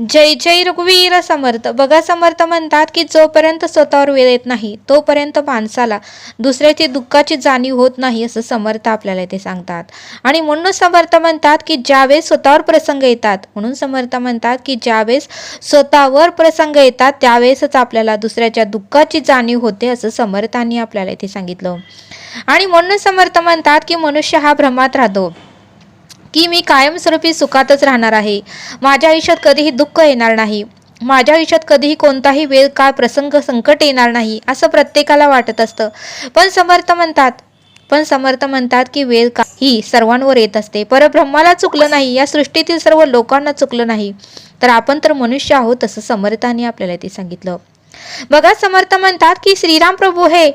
जय जय रघुवीर समर्थ. बघा समर्थ म्हणतात की जोपर्यंत स्वतःवर वेळ येत नाही तोपर्यंत माणसाला दुसऱ्याची दुःखाची जाणीव होत नाही असं समर्थ आपल्याला इथे सांगतात. आणि म्हणून समर्थ म्हणतात की ज्यावेळेस स्वतःवर प्रसंग येतात म्हणून समर्थ म्हणतात की ज्यावेळेस स्वतःवर प्रसंग येतात त्यावेळेसच आपल्याला दुसऱ्याच्या दुःखाची जाणीव होते असं समर्थांनी आपल्याला इथे सांगितलं. आणि म्हणून समर्थ म्हणतात की मनुष्य हा भ्रमात राहतो. की मी कायमस्वरूपी सुखातच राहणार आहे. माझ्या आयुष्यात कधीही दुःख येणार नाही. माझ्या आयुष्यात कधीही कोणताही वेळ काळ प्रसंग संकट येणार नाही असं प्रत्येकाला वाटत असतं. पण समर्थ म्हणतात पण समर्थ म्हणतात की वेळ का ही सर्वांवर येत असते. परब्रह्माला चुकलं नाही या सृष्टीतील सर्व लोकांना चुकलं नाही. तर आपण तर मनुष्य आहोत असं समर्थाने आपल्याला ते सांगितलं. बघा समर्थ म्हणतात की श्रीराम प्रभू हे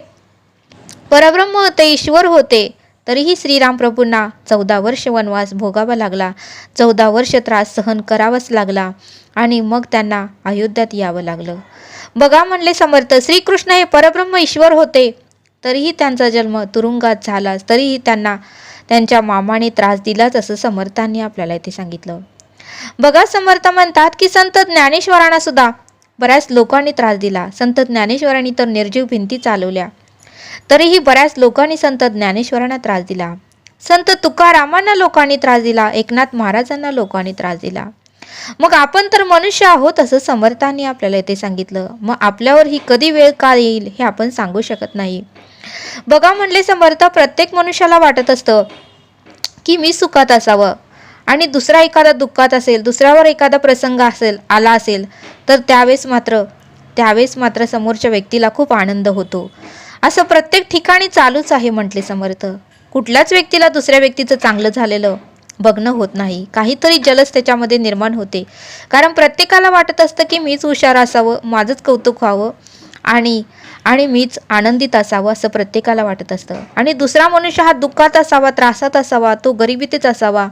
परब्रह्म होते ईश्वर होते. तरीही श्रीराम प्रभूंना चौदा वर्ष वनवास भोगावा लागला. चौदा वर्ष त्रास सहन करावाच लागला आणि मग त्यांना अयोध्यात यावं लागलं. बघा म्हणले समर्थ श्रीकृष्ण हे परब्रह्म ईश्वर होते. तरीही त्यांचा जन्म तुरुंगात झाला तरीही त्यांना त्यांच्या मामाने त्रास दिलाच असं समर्थांनी आपल्याला इथे सांगितलं. बघा समर्थ म्हणतात की संत ज्ञानेश्वरांना सुद्धा बऱ्याच लोकांनी त्रास दिला. संत ज्ञानेश्वरांनी तर निर्जीव भिंती चालवल्या. तरीही बऱ्याच लोकांनी संत ज्ञानेश्वरांना त्रास दिला. संत तुकारामांना लोकांनी त्रास दिला एकनाथ महाराजांना लोकांनी त्रास दिला. मग आपण तर मनुष्य आहोत असं समर्थांनी आपल्याला येथे सांगितलं. मग आपल्यावर ही कधी वेळ का येईल हे आपण सांगू शकत नाही. बघा म्हणले समर्थ प्रत्येक मनुष्याला वाटत असतं की मी सुखात असावं आणि दुसरा एखादा दुःखात असेल दुसऱ्यावर एखादा प्रसंग असेल आला असेल तर त्यावेळेस मात्र त्यावेळेस मात्र समोरच्या व्यक्तीला खूप आनंद होतो. असं प्रत्येक ठिकाणी चालूच आहे म्हटले समर्थ. कुठल्याच व्यक्तीला दुसऱ्या व्यक्तीचं चांगलं झालेलं बघणं होत नाही. काहीतरी जलस त्याच्यामध्ये निर्माण होते. कारण प्रत्येकाला वाटत असतं की मीच हुशार असावं माझंच कौतुक व्हावं आणि आणि मीच आनंदित असावं असं प्रत्येकाला वाटत असतं. आणि दुसरा मनुष्य हा दुःखात असावा त्रासात असावा तो गरिबीतच असावा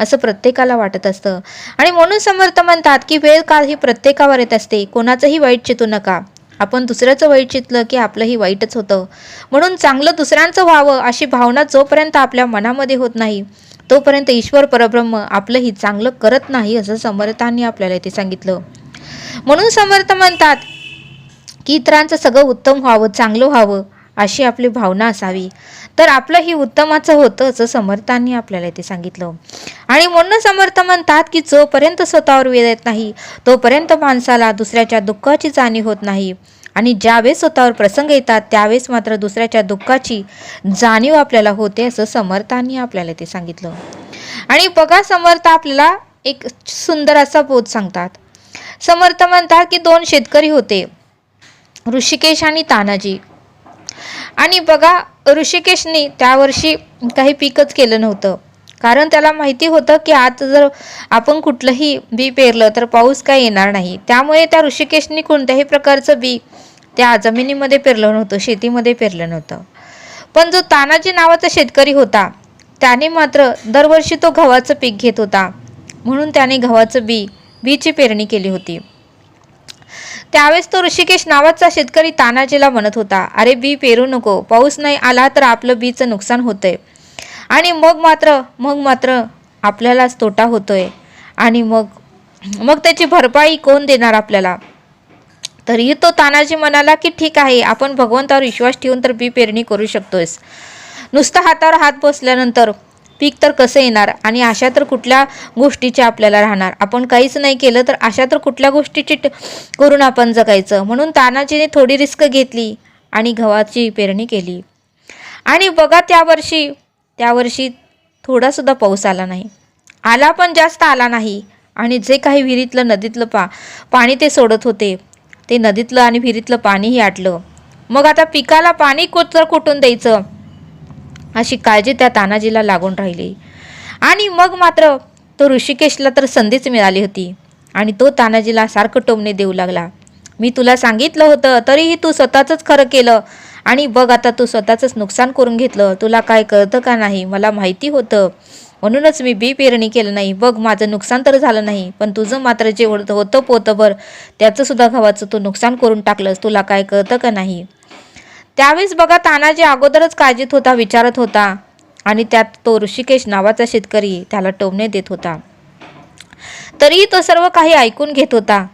असं प्रत्येकाला वाटत असतं. आणि म्हणून समर्थ म्हणतात की वेळ काळ ही प्रत्येकावर येत असते. कोणाचंही वाईट चितू नका. आपण दुसऱ्याचं वाईट चितलं की आपलंही वाईटच होतं. म्हणून चांगलं दुसऱ्यांचं व्हावं अशी भावना जोपर्यंत आपल्या मनामध्ये होत नाही तोपर्यंत ईश्वर परब्रह्म आपलंही चांगलं करत नाही असं समर्थांनी आपल्याला इथे सांगितलं. म्हणून समर्थ म्हणतात की इतरांचं सगळं उत्तम व्हावं चांगलं व्हावं अशी आपली भावना असावी. तर आपलंही उत्तमाचं होतं असं समर्थांनी आपल्याला इथे सांगितलं. आणि म्हणून समर्थ म्हणतात की जोपर्यंत स्वतःवर वेळ येत नाही तोपर्यंत माणसाला दुसऱ्याच्या दुःखाची जाणीव होत नाही. आणि ज्यावेळेस स्वतःवर प्रसंग येतात त्यावेळेस मात्र दुसऱ्याच्या दुःखाची जाणीव आपल्याला होते असं समर्थांनी आपल्याला ते सांगितलं. आणि बघा समर्थ आपल्याला एक सुंदर असा बोध सांगतात. समर्थ म्हणतात की दोन शेतकरी होते ऋषिकेश आणि तानाजी. आणि बघा ऋषिकेशने त्या वर्षी काही पीकच केलं नव्हतं. कारण त्याला माहिती होतं की आता जर आपण कुठलंही बी पेरलं तर पाऊस काय येणार नाही. त्यामुळे त्या ऋषिकेशने कोणत्याही प्रकारचं बी त्या जमिनीमध्ये पेरलं नव्हतं शेतीमध्ये पेरलं नव्हतं. पण जो तानाजी नावाचा शेतकरी होता त्याने मात्र दरवर्षी तो गव्हाचं पीक घेत होता. म्हणून त्याने गव्हाचं बी बीची पेरणी केली होती. त्यावेळेस तो ऋषिकेश नावाचा शेतकरी तानाजीला म्हणत होता अरे बी पेरू नको पाऊस नाही आला तर आपलं बीचं नुकसान होतंय. आणि मग मात्र मग मात्र आपल्यालाच तोटा होतोय. आणि मग मग त्याची भरपाई कोण देणार आपल्याला? तरीही तो तानाजी म्हणाला की ठीक आहे आपण भगवंतावर विश्वास ठेवून तर बी पेरणी करू शकतोयस. नुसतं हातावर हात बसल्यानंतर पीक तर कसं येणार? आणि अशा तर कुठल्या गोष्टीची आपल्याला राहणार? आपण काहीच नाही केलं तर अशा तर कुठल्या गोष्टीची ट- करून आपण जगायचं? म्हणून तानाजीने थोडी रिस्क घेतली आणि गव्हाची पेरणी केली. आणि बघा त्या वर्षी त्यावर्षी थोडासुद्धा पाऊस आला नाही. आला पण जास्त आला नाही. आणि जे काही विहिरीतलं नदीतलं पा पाणी ते सोडत होते ते नदीतलं आणि विहिरीतलं पाणीही आटलं. मग आता पिकाला पाणी कोचर कुठून द्यायचं? अशी काळजी त्या तानाजीला लागून राहिली. आणि मग मात्र तो ऋषिकेशला तर संधीच मिळाली होती. आणि तो तानाजीला सारखं टोमणे देऊ लागला. मी तुला सांगितलं होतं तरीही तू स्वतःच खरं केलं. आणि बघ आता तू स्वतःचंच नुकसान करून घेतलं. तुला काय कळतं का नाही? मला माहिती होतं. म्हणूनच मी बी पेरणी केलं नाही. बघ माझं नुकसान तर झालं नाही पण तुझं मात्र जे होतं होतं पोतभर त्याचं सुद्धा गव्हाचं तू नुकसान करून टाकलंस. तुला काय कळतं का नाही? त्यावेळेस बघा तानाजी अगोदरच काळजीत होता विचारत होता. आणि त्यात तो ऋषिकेश नावाचा शेतकरी त्याला टोमणे देत होता. तरीही तो सर्व काही ऐकून घेत होता.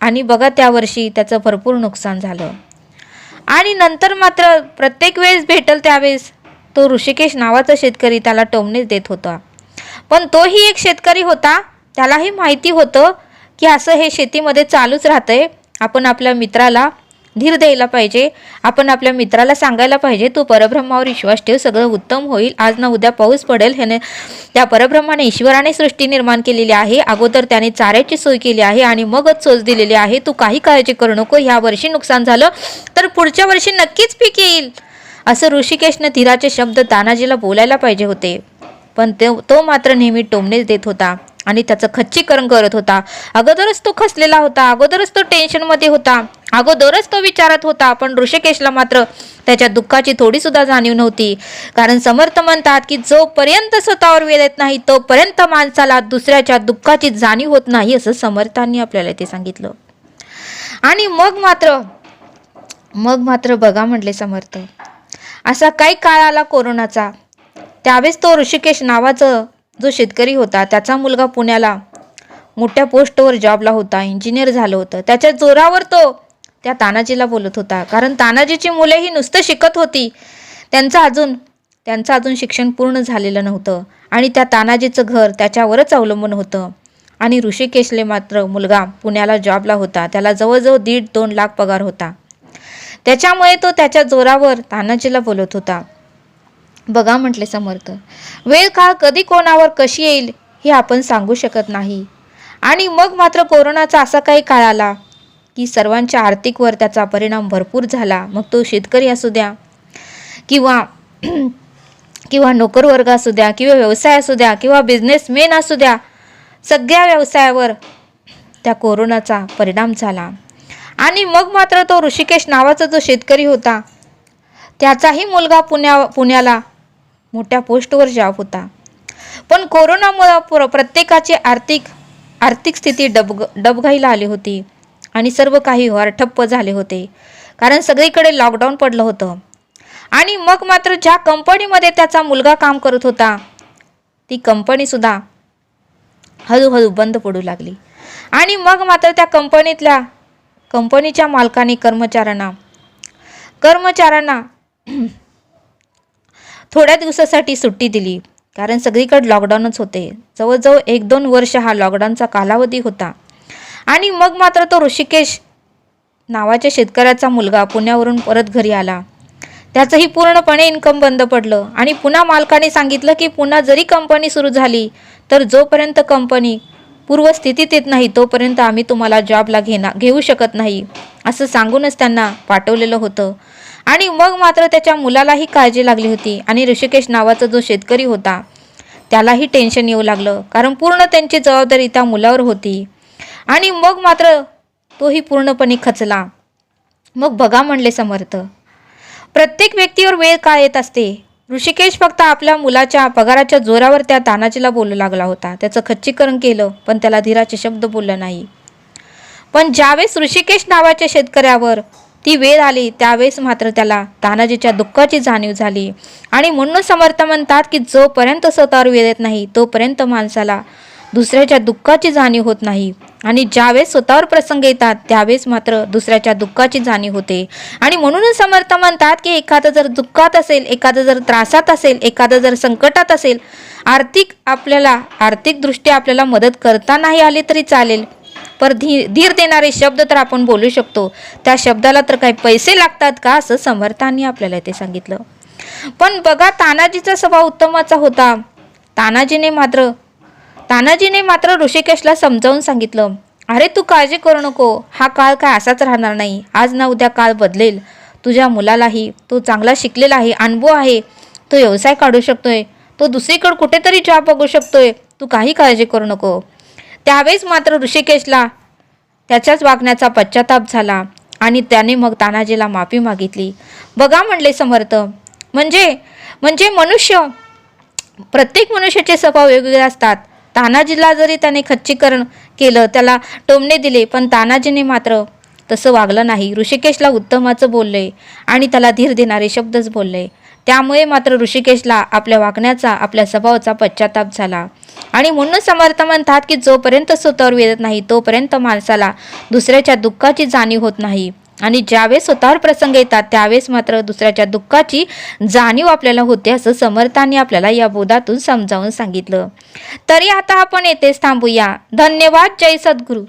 आणि बघा त्या वर्षी त्याचं भरपूर नुकसान झालं. आणि नंतर मात्र प्रत्येक वेळेस भेटल त्यावेळेस. तो ऋषिकेश नावाचा शेतकरी त्याला टोमणेच देत होता. पण तोही एक शेतकरी होता. त्यालाही माहिती होतं की असं हे शेतीमध्ये चालूच राहतंय. आपण आपल्या मित्राला धीर द्यायला पाहिजे. आपण आपल्या मित्राला सांगायला पाहिजे तू परब्रह्मावर विश्वास ठेव सगळं उत्तम होईल. आज ना उद्या पाऊस पडेल. ह्याने त्या परब्रह्माने ईश्वराने सृष्टी निर्माण केलेली आहे. अगोदर त्याने चाऱ्याची सोय केली आहे आणि मगच सोच दिलेली आहे तू काही काळजी करू नको ह्या वर्षी नुकसान झालं तर पुढच्या वर्षी नक्कीच पीक येईल. असं ऋषिकेशनं धीराचे शब्द तानाजीला बोलायला पाहिजे होते. पण तो तो मात्र नेहमी टोमणेच देत होता. आणि त्याचं खच्चीकरण करत होता. अगोदरच तो खसलेला होता. अगोदरच तो टेन्शनमध्ये होता. अगोदरच तो विचारत होता. पण ऋषिकेशला मात्र त्याच्या दुःखाची थोडी सुद्धा जाणीव नव्हती. कारण समर्थ म्हणतात की जोपर्यंत स्वतःवर वेळ येत नाही तोपर्यंत माणसाला दुसऱ्याच्या दुःखाची जाणीव होत नाही असं समर्थांनी आपल्याला ते सांगितलं. आणि मग मात्र मग मात्र बघा म्हटले समर्थ असा काही काळ आला कोरोनाचा. त्यावेळेस तो ऋषिकेश नावाचं जो शेतकरी होता त्याचा मुलगा पुण्याला मोठ्या पोस्टवर जॉबला होता इंजिनियर झालं होतं. त्याच्या जोरावर तो त्या तानाजीला बोलत होता. कारण तानाजीची मुले ही नुसतं शिकत होती. त्यांचं अजून त्यांचं अजून शिक्षण पूर्ण झालेलं नव्हतं. आणि त्या तानाजीचं घर त्याच्यावरच अवलंबून होतं. आणि ऋषिकेशले मात्र मुलगा पुण्याला जॉबला होता. त्याला जवळजवळ दीड दोन लाख पगार होता. त्याच्यामुळे तो त्याच्या जोरावर तानाजीला बोलत होता. बघा म्हटले समर्थ वेळ काळ कधी कोणावर कशी येईल हे आपण सांगू शकत नाही. आणि मग मात्र कोरोनाचा असा काही काळ आला की सर्वांच्या आर्थिकवर त्याचा परिणाम भरपूर झाला. मग तो शेतकरी असू द्या किंवा किंवा नोकरवर्ग असू द्या किंवा व्यवसाय असू द्या किंवा बिझनेसमेन असू द्या सगळ्या व्यवसायावर त्या कोरोनाचा परिणाम झाला. आणि मग मात्र तो ऋषिकेश नावाचा जो शेतकरी होता त्याचाही मुलगा पुण्या पुण्याला मोठ्या पोस्टवर जॉब होता. पण कोरोनामुळं प्र प्रत्येकाची आर्थिक आर्थिक स्थिती डबग डबघाईला आली होती आणि सर्व काही ठप्प झाले होते. कारण सगळीकडे लॉकडाऊन पडलं होतं. आणि मग मात्र ज्या कंपनीमध्ये त्याचा मुलगा काम करत होता ती कंपनीसुद्धा हळूहळू बंद पडू लागली. आणि मग मात्र त्या कंपनीतल्या कंपनीच्या मालकाने कर्मचाऱ्यांना कर्मचाऱ्यांना थोड्या दिवसासाठी सुट्टी दिली. कारण सगळीकडे लॉकडाऊनच होते. जवळजवळ एक दोन वर्ष हा लॉकडाऊनचा कालावधी होता. आणि मग मात्र तो ऋषिकेश नावाच्या शेतकऱ्याचा मुलगा पुण्यावरून परत घरी आला. त्याचंही पूर्णपणे इन्कम बंद पडलं. आणि पुन्हा मालकाने सांगितलं की पुन्हा जरी कंपनी सुरू झाली तर जोपर्यंत कंपनी पूर्वस्थितीत येत नाही तोपर्यंत आम्ही तुम्हाला जॉबला घेणार घेऊ शकत नाही असं सांगूनच त्यांना पाठवलेलं होतं. आणि मग मात्र त्याच्या मुलालाही काळजी लागली होती आणि ऋषिकेश नावाचा जो शेतकरी होता त्यालाही टेन्शन येऊ लागलं. कारण पूर्ण त्यांची जबाबदारी त्या मुलावर होती. आणि मग मात्र तोही पूर्णपणे खचला. मग बघा म्हणले समर्थ प्रत्येक व्यक्तीवर वेळ का येत असते? ऋषिकेश फक्त आपल्या मुलाच्या पगाराच्या जोरावर त्या तानाजीला बोलू लागला होता. त्याचं खच्चीकरण केलं पण त्याला धीराचे शब्द बोललं नाही. पण ज्यावेळेस ऋषिकेश नावाच्या शेतकऱ्यावर ती वेळ आली त्यावेळेस मात्र त्याला तानाजीच्या दुःखाची जाणीव झाली. आणि म्हणून समर्थ म्हणतात की जोपर्यंत स्वतःवर वेळ येत नाही तोपर्यंत माणसाला दुसऱ्याच्या दुःखाची जाणीव होत नाही. आणि ज्यावेळेस स्वतःवर प्रसंग येतात त्यावेळेस मात्र दुसऱ्याच्या दुःखाची जाणीव होते. आणि म्हणूनच समर्थ म्हणतात की एखादं जर दुःखात असेल एखादं जर त्रासात असेल एखादं जर संकटात असेल आर्थिक आपल्याला आर्थिकदृष्ट्या आपल्याला मदत करता नाही आली तरी चालेल. पर धी धीर देणारे शब्द तर आपण बोलू शकतो. त्या शब्दाला तर काही पैसे लागतात का असं समर्थांनी आपल्याला ते सांगितलं. पण बघा तानाजीचा स्वभाव उत्तमाचा होता. तानाजीने मात्र तानाजीने मात्र ऋषिकेशला समजावून सांगितलं. अरे तू काळजी करू नको. हा काळ काय असाच राहणार नाही. आज ना उद्या काळ बदलेल. तुझ्या मुलालाही तो चांगला शिकलेला आहे अनुभव आहे. तो व्यवसाय काढू शकतोय. तो दुसरीकडे कुठेतरी जॉब बघू शकतोय. तू काही काळजी करू नको. त्यावेळेस मात्र ऋषिकेशला त्याच्याच वागण्याचा पश्चाताप झाला आणि त्याने मग तानाजीला माफी मागितली. बघा म्हणले समर्थ म्हणजे म्हणजे मनुष्य प्रत्येक मनुष्याचे स्वभाव वेगवेगळे असतात. तानाजीला जरी त्याने खच्चीकरण केलं त्याला टोमणे दिले पण तानाजीने मात्र तसं वागलं नाही. ऋषिकेशला उत्तमाचं बोलले आणि त्याला धीर देणारे शब्दच बोलले. त्यामुळे मात्र ऋषिकेशला आपल्या वागण्याचा आपल्या स्वभावाचा पश्चाताप झाला. आणि म्हणून समर्थ म्हणतात की जोपर्यंत स्वतःवर वेदत नाही तोपर्यंत माणसाला दुसऱ्याच्या दुःखाची जाणीव होत नाही. आणि ज्यावेळेस स्वतःवर प्रसंग येतात त्यावेळेस मात्र दुसऱ्याच्या दुःखाची जाणीव आपल्याला होते असं समर्थांनी आपल्याला या बोधातून समजावून सांगितलं. तरी आता आपण येथेच थांबूया. धन्यवाद. जय सद्गुरू.